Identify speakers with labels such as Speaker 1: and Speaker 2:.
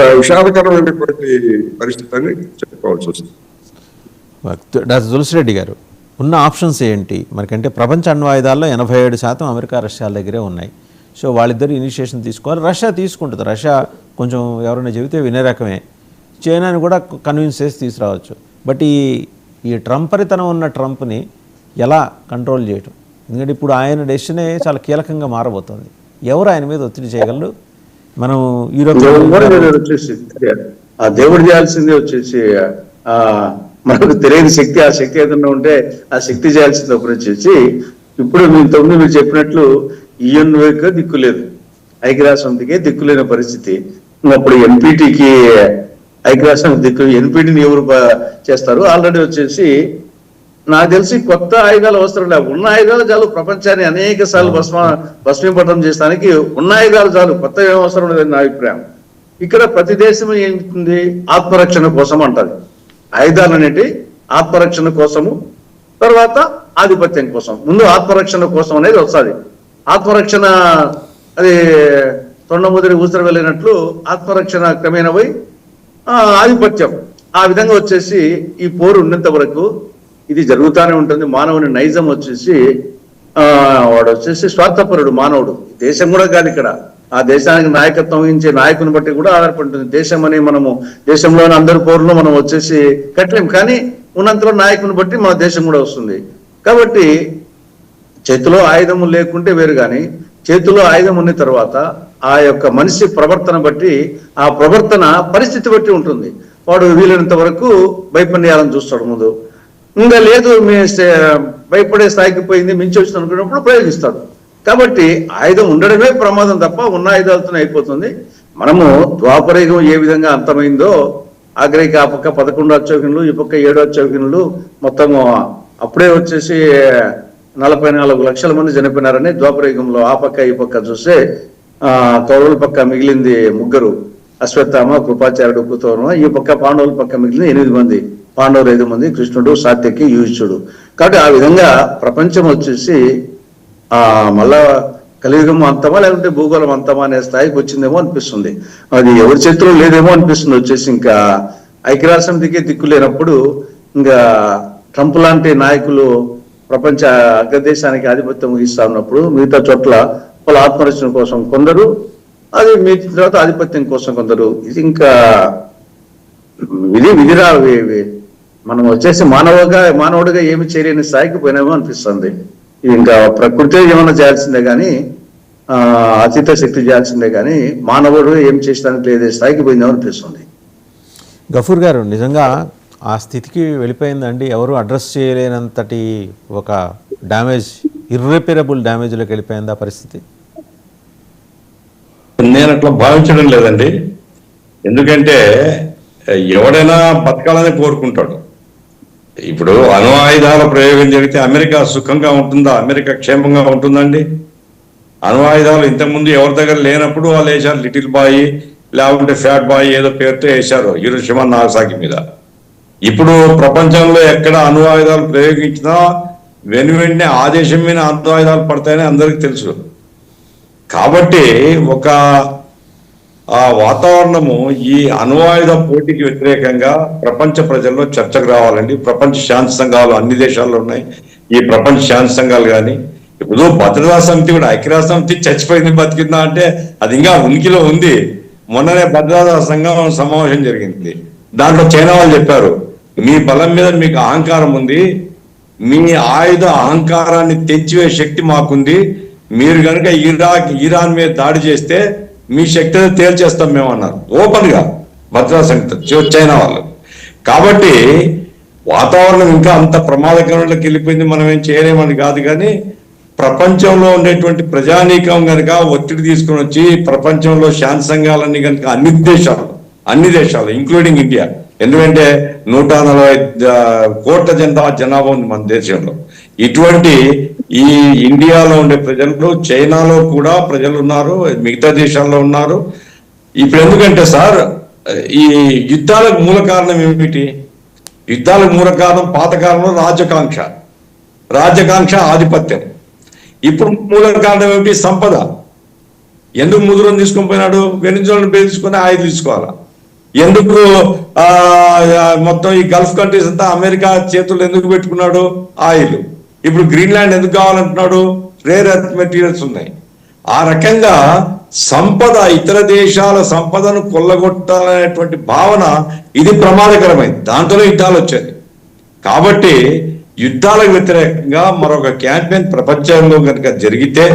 Speaker 1: విషాదకరమైనటువంటి పరిస్థితి అని చెప్పుకోవాల్సి వస్తుంది.
Speaker 2: డాక్టర్ తులసిరెడ్డి గారు ఉన్న ఆప్షన్స్ ఏంటి? మనకంటే ప్రపంచ అణ్వాయుధాల్లో ఎనభై ఏడు శాతం అమెరికా రష్యాల దగ్గరే ఉన్నాయి. సో వాళ్ళిద్దరు ఇనిషియేషన్ తీసుకోవాలి. రష్యా తీసుకుంటుంది. రష్యా కొంచెం ఎవరైనా చెబితే వినే రకమే. చైనాని కూడా కన్విన్స్ చేసి తీసుకురావచ్చు. బట్ ఈ ఈ ట్రంపరితనం ఉన్న ట్రంప్ని ఎలా కంట్రోల్ చేయటం? ఎందుకంటే ఇప్పుడు ఆయన డెసిషనే చాలా కీలకంగా మారబోతోంది. ఎవరు ఆయన మీద ఒత్తిడి చేయగలరు? మనం యూరోప్
Speaker 3: ఆ దేవుడు చేయాల్సింది వచ్చేసి ఆ మనకు తెలియని శక్తి ఆ శక్తి ఏదైనా ఉంటే ఆ శక్తి చేయాల్సింది ఒకటి వచ్చేసి ఇప్పుడు మీరు తొమ్మిది మీరు చెప్పినట్లు ఈఎన్వేకి దిక్కు లేదు. ఐక్యరాష్ట్రంతికే దిక్కు లేని పరిస్థితి. అప్పుడు ఎన్పిటికి ఐక్యరాష్ట్రం దిక్కు ఎన్పిటిని ఎవరు చేస్తారు? ఆల్రెడీ వచ్చేసి నాకు తెలిసి కొత్త ఆయుధాలు అవసరం లేదు. ఉన్న ఆయుధాలు చాలు. ప్రపంచాన్ని అనేక సార్లు భస్మ భస్మీపటం చేసడానికి ఉన్న ఆయుధాలు చాలు. కొత్త ఏం అవసరం లేదని నా అభిప్రాయం. ఇక్కడ ప్రతి దేశం ఏంటుంది ఆత్మరక్షణ కోసం అంటది. ఆయుధాలు అనేటి ఆత్మరక్షణ కోసము తర్వాత ఆధిపత్యం కోసం. ముందు ఆత్మరక్షణ కోసం అనేది వస్తుంది. ఆత్మరక్షణ అది తొండముదిరి ఊసర వెళ్ళినట్లు ఆత్మరక్షణ క్రమేణ పోయి ఆధిపత్యం. ఆ విధంగా వచ్చేసి ఈ పోరు ఉన్నంత వరకు ఇది జరుగుతూనే ఉంటుంది. మానవుని నైజం వచ్చేసి వాడు వచ్చేసి స్వార్థపరుడు మానవుడు. దేశం కూడా కాదు ఇక్కడ. ఆ దేశానికి నాయకత్వం వహించే నాయకుని బట్టి కూడా ఆధారపడుతుంది దేశం అని మనము దేశంలోని అందరి పౌరులు మనం వచ్చేసి కట్టలేం కానీ ఉన్నంతలో నాయకుని బట్టి మన దేశం కూడా వస్తుంది. కాబట్టి చేతిలో ఆయుధం లేకుంటే వేరు కానీ చేతిలో ఆయుధం ఉన్న తర్వాత ఆ యొక్క మనిషి ప్రవర్తన బట్టి ఆ ప్రవర్తన పరిస్థితి బట్టి ఉంటుంది. వాడు వీలైనంత వరకు భయపడేయాలని చూస్తాడు ముందు. ఇంకా లేదు మీ భయపడే స్థాయికి పోయింది మించి వచ్చింది అనుకున్నప్పుడు ప్రయోగిస్తాడు. కాబట్టి ఆయుధం ఉండడమే ప్రమాదం తప్ప ఉన్న ఆయుధాలతోనే అయిపోతుంది. మనము ద్వాపరయుగం ఏ విధంగా అంతమైందో ఆగ్రహిక ఆ పక్క పదకొండు అచ్చోహినులు ఈ పక్క ఏడు అచ్చోహినులు మొత్తము అప్పుడే వచ్చేసి నలభై నాలుగు లక్షల మంది చనిపోయినారని ద్వాపరయుగంలో ఆ పక్క ఈ పక్క చూస్తే కౌరవుల పక్క మిగిలింది ముగ్గురు. అశ్వత్థామ కృపాచార్యుడు కుతోరమ ఈ పక్క పాండవుల పక్క మిగిలిన ఎనిమిది మంది. పాండవులు ఐదు మంది? కృష్ణుడు సాత్యకి యూజుడు కాబట్టి ఆ విధంగా ప్రపంచం వచ్చేసి ఆ మళ్ళా కలియుగం అంతమా లేకుంటే భూగోళం అంతమా అనే స్థాయికి వచ్చిందేమో అనిపిస్తుంది. అది ఎవరి చేతిలో లేదేమో అనిపిస్తుంది వచ్చేసి. ఇంకా ఐక్యరాష్ట్రం దిక్కే దిక్కు లేనప్పుడు ఇంకా ట్రంప్ లాంటి నాయకులు ప్రపంచ అగ్రదేశానికి ఆధిపత్యం వహిస్తా ఉన్నప్పుడు మిగతా చోట్ల వాళ్ళ ఆత్మరక్షణ కోసం కొందరు అది మీ తర్వాత ఆధిపత్యం కోసం కొందరు. ఇది ఇంకా విధి విధిరా మనం వచ్చేసి మానవగా మానవుడిగా ఏమి చేయలేని స్థాయికి పోయినామో అనిపిస్తుంది. ఇంకా ప్రకృతి ఏమైనా చేయాల్సిందే కానీ ఆ అతీత శక్తి చేయాల్సిందే కానీ మానవుడు ఏం చేసడానికి లేదే స్థాయికి పోయిందేమో అనిపిస్తుంది.
Speaker 2: గఫూర్ గారు నిజంగా ఆ స్థితికి వెళ్ళిపోయిందండి. ఎవరు అడ్రస్ చేయలేనంతటి ఒక డ్యామేజ్ ఇర్రిపేరబుల్ డ్యామేజ్లోకి వెళ్ళిపోయింది ఆ పరిస్థితి?
Speaker 4: నేను అట్లా భావించడం లేదండి. ఎందుకంటే ఎవడైనా బతకాలని కోరుకుంటాడు. ఇప్పుడు అణు ఆయుధాల ప్రయోగం జరిగితే అమెరికా సుఖంగా ఉంటుందా? అమెరికా క్షేమంగా ఉంటుందండి? అణు ఆయుధాలు ఇంతకుముందు ఎవరి దగ్గర లేనప్పుడు వాళ్ళు వేశారు లిటిల్ బాయ్ లేకుంటే ఫ్యాట్ బాయ్ ఏదో పేరుతో వేశారు హిరోషిమా నాగసాకి మీద. ఇప్పుడు ప్రపంచంలో ఎక్కడ అణు ఆయుధాలు ప్రయోగించినా వెను వెంటనే ఆ దేశం మీద అణు ఆయుధాలు పడతాయని అందరికీ తెలుసు. కాబట్టి ఒక ఆ వాతావరణము ఈ అణువాయుధ పోటీకి వ్యతిరేకంగా ప్రపంచ ప్రజల్లో చర్చకు రావాలండి. ప్రపంచ శాంతి సంఘాలు అన్ని దేశాల్లో ఉన్నాయి. ఈ ప్రపంచ శాంతి సంఘాలు కానీ ఇప్పుడు భద్రతా సమితి కూడా ఐక్యరాజ్య సమితి చచ్చిపోయింది బతికిందా అంటే అది ఇంకా ఉనికిలో ఉంది. మొన్ననే భద్రతా సంఘం సమావేశం జరిగింది. దాంట్లో చైనా వాళ్ళు చెప్పారు మీ బలం మీద మీకు అహంకారం ఉంది. మీ ఆయుధ అహంకారాన్ని తెంచివే శక్తి మాకుంది. మీరు కనుక ఇరాక్ ఇరాన్ మీద దాడి చేస్తే మీ శక్తిని తేల్చేస్తాం మేము అన్నారు. ఓపెన్గా భద్రా సంస్థ చైనా వాళ్ళు. కాబట్టి వాతావరణం ఇంకా అంత ప్రమాదకరంలోకి వెళ్ళిపోయింది మనం ఏం చేయలేమని కాదు కానీ ప్రపంచంలో ఉండేటువంటి ప్రజానీకం కనుక ఒత్తిడి తీసుకొని వచ్చి ప్రపంచంలో శాంతి సంఘాలన్నీ కనుక అన్ని దేశాలు అన్ని దేశాలు ఇంక్లూడింగ్ ఇండియా ఎందుకంటే నూట నలభై కోట్ల జనా జనాభా ఉంది మన దేశంలో. ఇటువంటి ఈ ఇండియాలో ఉండే ప్రజలు చైనాలో కూడా ప్రజలు ఉన్నారు మిగతా దేశాల్లో ఉన్నారు. ఇప్పుడు ఎందుకంటే సార్ ఈ యుద్ధాలకు మూల కారణం ఏమిటి? యుద్ధాలకు మూల కారణం పాతకాలంలో రాజకాంక్ష రాజకాంక్ష ఆధిపత్యం. ఇప్పుడు మూల కారణం ఏమిటి? సంపద. ఎందుకు ముదురం తీసుకొని పోయినాడు? వెనుజులను బెదిరించుకొని ఆయుధ తీసుకోవాలా? ఎందుకు ఆ మొత్తం ఈ గల్ఫ్ కంట్రీస్ అంతా అమెరికా చేతులు ఎందుకు పెట్టుకున్నాడు? ఆయిల్. ఇప్పుడు గ్రీన్లాండ్ ఎందుకు కావాలంటున్నాడు? రేర్ ఎర్త్ మెటీరియల్స్ ఉన్నాయి. ఆ రకంగా సంపద ఇతర దేశాల సంపదను కొల్లగొట్టాలనేటువంటి భావన ఇది ప్రమాదకరమైంది. దాంతోనే యుద్ధాలు వచ్చాయి. కాబట్టి యుద్ధాలకు వ్యతిరేకంగా మరొక క్యాంపెయిన్ ప్రపంచంలో కనుక జరిగితే